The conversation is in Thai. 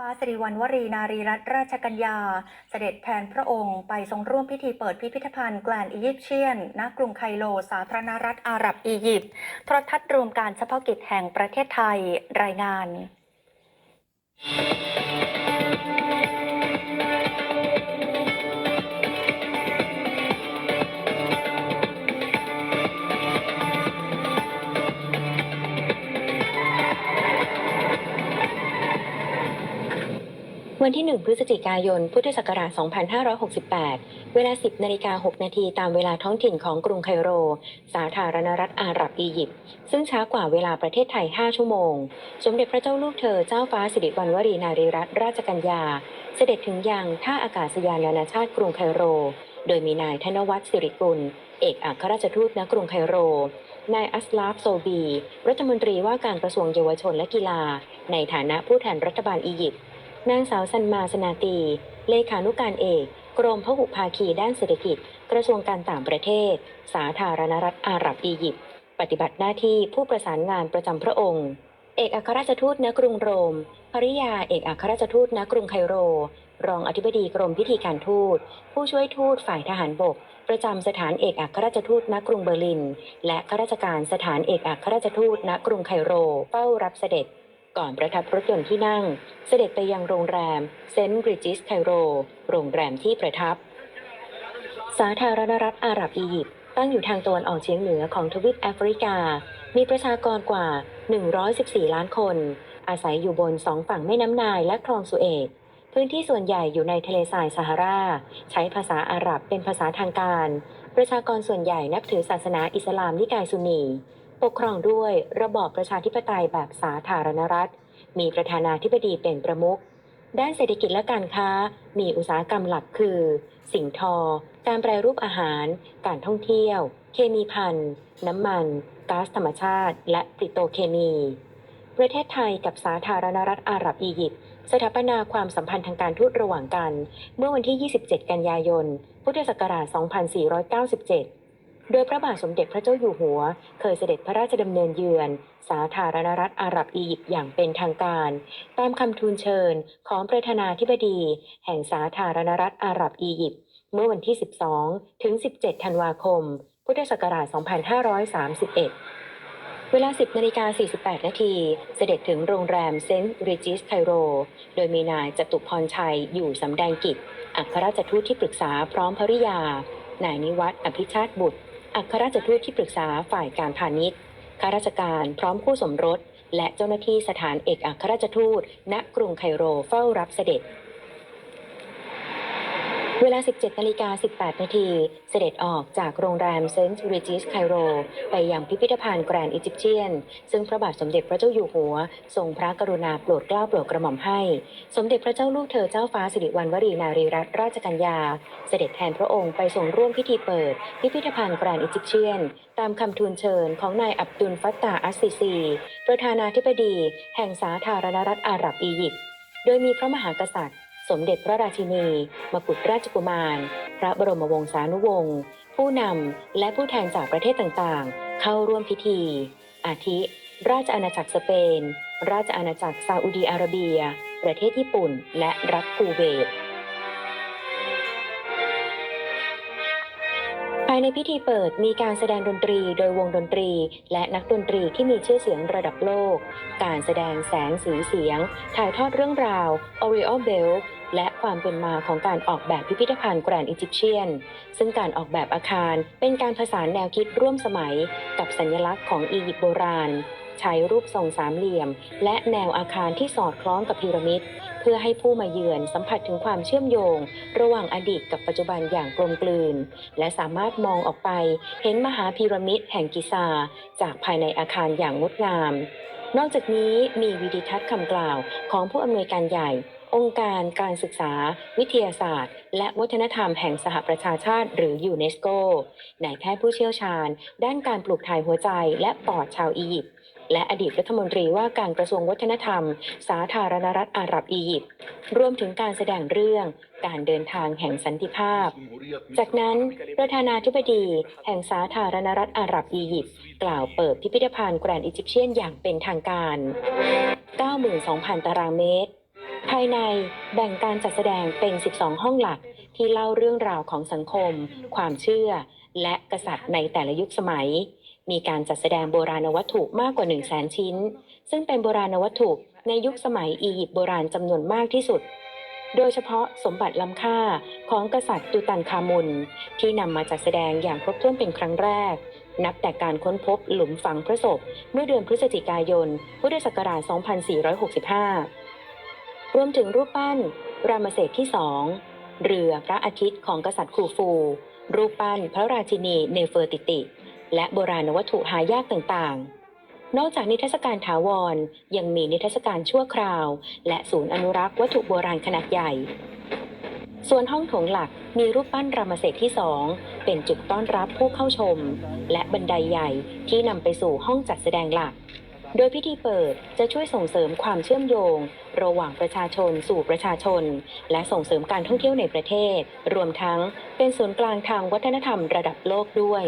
ฟ้าสิริวัณวรีนารีรัตนราชกัญญา เสด็จแทนพระองค์ ไปทรงร่วมพิธีเปิดพิพิธภัณฑ์แกลนอียิปเชียน ณ กรุงไคโล สาธารณรัฐอาหรับอียิปต์โทรทัศน์รวมการเฉพาะกิจแห่งประเทศไทย รายงาน วันที่ 1 พฤศจิกายน พุทธศักราช 2568 เวลา 10 นาฬิกา 6 นาทีตามเวลาท้องถิ่นของกรุงไคโร สาธารณรัฐอาหรับอียิปต์ ซึ่งช้ากว่าเวลาประเทศไทย 5 ชั่วโมง สมเด็จพระเจ้าลูกเธอเจ้าฟ้าสิริวัณวรีนารีรัตนราชกัญญา เสด็จถึงยังท่าอากาศยานนานาชาติกรุงไคโร โดยมีนายธนวัฒน์สิริกุล เอกอัครราชทูตณกรุงไคโรนายอัสลาฟโซบี รัฐมนตรีว่าการกระทรวงเยาวชนและกีฬา ในฐานะผู้แทนรัฐบาลอียิปต์ นางสาวสันมาสนาตี เลขานุการเอก กรมพหุภาคีด้านเศรษฐกิจ กระทรวงการต่างประเทศ สาธารณรัฐอาหรับอียิปต์ปฏิบัติหน้าที่ผู้ประสานงานประจำพระองค์ เอกอัครราชทูตณกรุงโรม ภริยาเอกอัครราชทูตณกรุงไคโร รองอธิบดีกรมพิธีการทูต ผู้ช่วยทูตฝ่ายทหารบก ประจำสถานเอกอัครราชทูตณกรุงเบอร์ลิน และข้าราชการสถานเอกอัครราชทูตณกรุงไคโรเฝ้ารับเสด็จ ก่อนประทับรถยนต์ที่นั่ง เสด็จไปยังโรงแรมเซนต์บริจิสไคโร โรงแรมที่ประทับ สาธารณรัฐอาหรับอียิปต์ตั้งอยู่ทางตะวันออกเฉียงเหนือของทวีปแอฟริกา มีประชากรกว่า 114 ล้านคน อาศัยอยู่บนสองฝั่งแม่น้ำนายและคลองสุเอตพื้นที่ส่วนใหญ่อยู่ในทะเลทรายซาฮารา ใช้ภาษาอาหรับเป็นภาษาทางการ ประชากรส่วนใหญ่นับถือศาสนาอิสลามนิกายซุนนี ปกครองด้วยระบอบประชาธิปไตยแบบสาธารณรัฐ มีประธานาธิบดีเป็นประมุข ด้านเศรษฐกิจและการค้า มีอุตสาหกรรมหลักคือ สิ่งทอ การแปรรูปอาหาร การท่องเที่ยว เคมีพันน้ำมันก๊าซธรรมชาติ และปิโตเคมี ประเทศไทยกับสาธารณรัฐอาหรับอียิปต์สถาปนาความสัมพันธ์ทางการทูตระหว่างกัน เมื่อวันที่ 27 กันยายน พุทธศักราช 2497 โดยพระบาทสมเด็จพระเจ้าอยู่หัว เคยเสด็จพระราชดำเนินเยือน สาธารณรัฐอาหรับอียิปต์อย่างเป็นทางการ ตามคำทูลเชิญของประธานาธิบดี แห่งสาธารณรัฐอาหรับอียิปต์เมื่อวันที่ 12 ถึง 17 ธันวาคม พุทธศักราช 2531เวลา 10นาฬิกา48 นาที เสด็จถึงโรงแรมเซนต์ริจิสไคโร โดยมีนายจตุพรชัยอยู่สำแดงกิจ อัครราชทูตที่ปรึกษาพร้อมภริยา นายนิวัฒน์อภิชาติบุตร อัครราชทูตที่ปรึกษาฝ่ายการพาณิชย์ข้าราชการพร้อมคู่สมรส และเจ้าหน้าที่สถานเอกอัครราชทูต ณกรุงไคโรเฝ้ารับเสด็จ เวลา 17นาฬิกา18 นาที เสด็จออกจากโรงแรมเซนต์ริจิสไคโร ไปยังพิพิธภัณฑ์แกรนด์อียิปเชียน ซึ่งพระบาทสมเด็จพระเจ้าอยู่หัว ทรงพระกรุณาโปรดเกล้าโปรดกระหม่อมให้ สมเด็จพระเจ้าลูกเธอเจ้าฟ้าสิริวัณวรีนารีรัตนราชกัญญา เสด็จแทนพระองค์ไปทรงร่วมพิธีเปิด พิพิธภัณฑ์แกรนด์อียิปเชียน ตามคำทูลเชิญของนายอับดุลฟัตตาอัสซิซี ประธานาธิบดี แห่งสาธารณรัฐอาหรับอียิปต์ โดยมีพระมหากษัตริย์ สมเด็จพระราชินี มกุฎราชกุมาร พระบรมวงศานุวงศ์ ผู้นำและผู้แทนจากประเทศต่างๆ เข้าร่วมพิธี อาทิ ราชอาณาจักรสเปน ราชอาณาจักรซาอุดีอาระเบีย ประเทศญี่ปุ่น และรัฐคูเวตภายในพิธีเปิดมีการแสดงดนตรีโดยวงดนตรี และนักดนตรีที่มีชื่อเสียงระดับโลก การแสดงแสงสีเสียง ถ่ายทอดเรื่องราว o r i o l Bell แล ความเป็นมาของการออกแบบพิพิธภัณฑ์แกรนด์อียิปเชียน ซึ่งการออกแบบอาคารเป็นการผสานแนวคิดร่วมสมัย กับสัญลักษณ์ของอียิปต์โบราณ ใช้รูปทรงสามเหลี่ยม และแนวอาคารที่สอดคล้องกับพีระมิด เพื่อให้ผู้มาเยือนสัมผัสถึงความเชื่อมโยง ระหว่างอดีตกับปัจจุบันอย่างกลมกลืน และสามารถมองออกไป เห็นมหาพีระมิดแห่งกิซา จากภายในอาคารอย่างงดงาม นอกจากนี้มีวิดิทัศน์คำกล่าวของผู้อำนวยการใหญ่ องค์การการศึกษา วิทยาศาสตร์ และวัฒนธรรมแห่งสหประชาชาติ หรือยูเนสโกนายแพทย์ผู้เชี่ยวชาญ ด้านการปลูกถ่ายหัวใจและปอดชาวอียิปต์และอดีตรัฐมนตรีว่าการกระทรวงวัฒนธรรม สาธารณรัฐอาหรับอียิปต์รวมถึงการแสดงเรื่องการเดินทางแห่งสันติภาพ จากนั้นประธานาธิบดีแห่งสาธารณรัฐอาหรับอียิปต์กล่าวเปิดพิพิธภัณฑ์แกรนด์อียิปเชียนอย่างเป็นทางการ 92,000 ตารางเมตร ภายในแบ่งการจัดแสดงเป็น 12 ห้องหลักที่เล่าเรื่องราวของสังคม ความเชื่อ และกษัตริย์ในแต่ละยุคสมัย มีการจัดแสดงโบราณวัตถุมากกว่า 1 0 0 0 0แสนชิ้น ซึ่งเป็นโบราณวัตถุในยุคสมัยอียิปต์โบราณจำนวนมากที่สุด โดยเฉพาะสมบัติล้ำค่าของกษัตริย์ตุตันคามุน ที่นำมาจัดแสดงอย่างครบถ้วนเป็นครั้งแรก นับแต่การค้นพบหลุมฝังพระศพเมื่อเดือนพฤศจิกายน พุทธศักราช 2465 รวมถึงรูปปั้น รามเสดที่สองเรือพระอาทิตย์ของกษัตริย์คูฟู รูปปั้นพระราชินีเนเฟอร์ติติ และโบราณวัตถุหายากต่างๆ นอกจากนิทรรศการถาวรยังมีนิทรรศการชั่วคราว และศูนย์อนุรักษ์วัตถุโบราณขนาดใหญ่ ส่วนห้องโถงหลักมีรูปปั้นรามเสดที่สองเป็นจุดต้อนรับผู้เข้าชม และบันไดใหญ่ที่นำไปสู่ห้องจัดแสดงหลัก โดยพิธีเปิดจะช่วยส่งเสริมความเชื่อมโยง ระหว่างประชาชนสู่ประชาชน และส่งเสริมการท่องเที่ยวในประเทศ รวมทั้งเป็นศูนย์กลางทางวัฒนธรรมระดับโลกด้วย